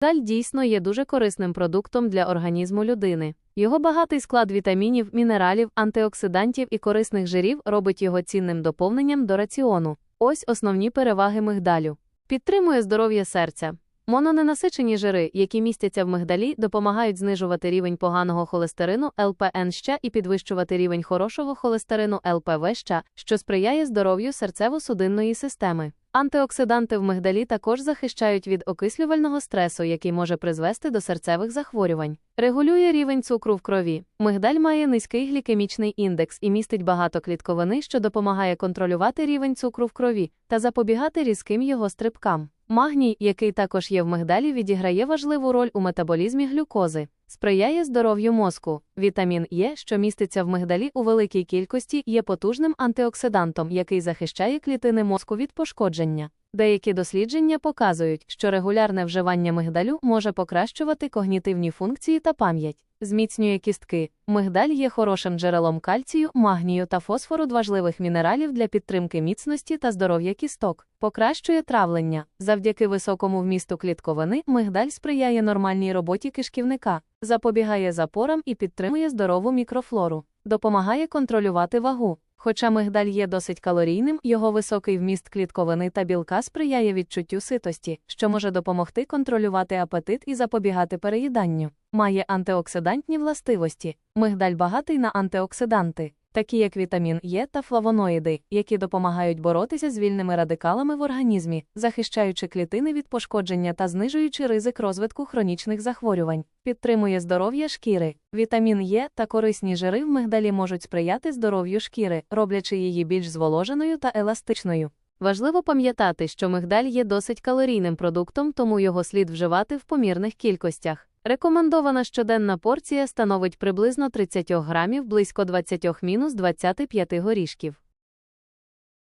Мигдаль дійсно є дуже корисним продуктом для організму людини. Його багатий склад вітамінів, мінералів, антиоксидантів і корисних жирів робить його цінним доповненням до раціону. Ось основні переваги мигдалю. Підтримує здоров'я серця. Мононенасичені жири, які містяться в мигдалі, допомагають знижувати рівень поганого холестерину ЛПН ща і підвищувати рівень хорошого холестерину ЛПВ ща, що сприяє здоров'ю серцево-судинної системи. Антиоксиданти в мигдалі також захищають від окислювального стресу, який може призвести до серцевих захворювань. Регулює рівень цукру в крові. Мигдаль має низький глікемічний індекс і містить багато клітковини, що допомагає контролювати рівень цукру в крові та запобігати різким його стрибкам. Магній, який також є в мигдалі, відіграє важливу роль у метаболізмі глюкози, сприяє здоров'ю мозку. Вітамін Е, що міститься в мигдалі у великій кількості, є потужним антиоксидантом, який захищає клітини мозку від пошкодження. Деякі дослідження показують, що регулярне вживання мигдалю може покращувати когнітивні функції та пам'ять, зміцнює кістки. Мигдаль є хорошим джерелом кальцію, магнію та фосфору важливих мінералів для підтримки міцності та здоров'я кісток, покращує травлення. Завдяки високому вмісту клітковини мигдаль сприяє нормальній роботі кишківника, запобігає запорам і підтримує здорову мікрофлору, допомагає контролювати вагу. Хоча мигдаль є досить калорійним, його високий вміст клітковини та білка сприяє відчуттю ситості, що може допомогти контролювати апетит і запобігати переїданню. Має антиоксидантні властивості. Мигдаль багатий на антиоксиданти, такі як вітамін Е та флавоноїди, які допомагають боротися з вільними радикалами в організмі, захищаючи клітини від пошкодження та знижуючи ризик розвитку хронічних захворювань, підтримує здоров'я шкіри. Вітамін Е та корисні жири в мигдалі можуть сприяти здоров'ю шкіри, роблячи її більш зволоженою та еластичною. Важливо пам'ятати, що мигдаль є досить калорійним продуктом, тому його слід вживати в помірних кількостях. Рекомендована щоденна порція становить приблизно 30 грамів близько 20-25 горішків.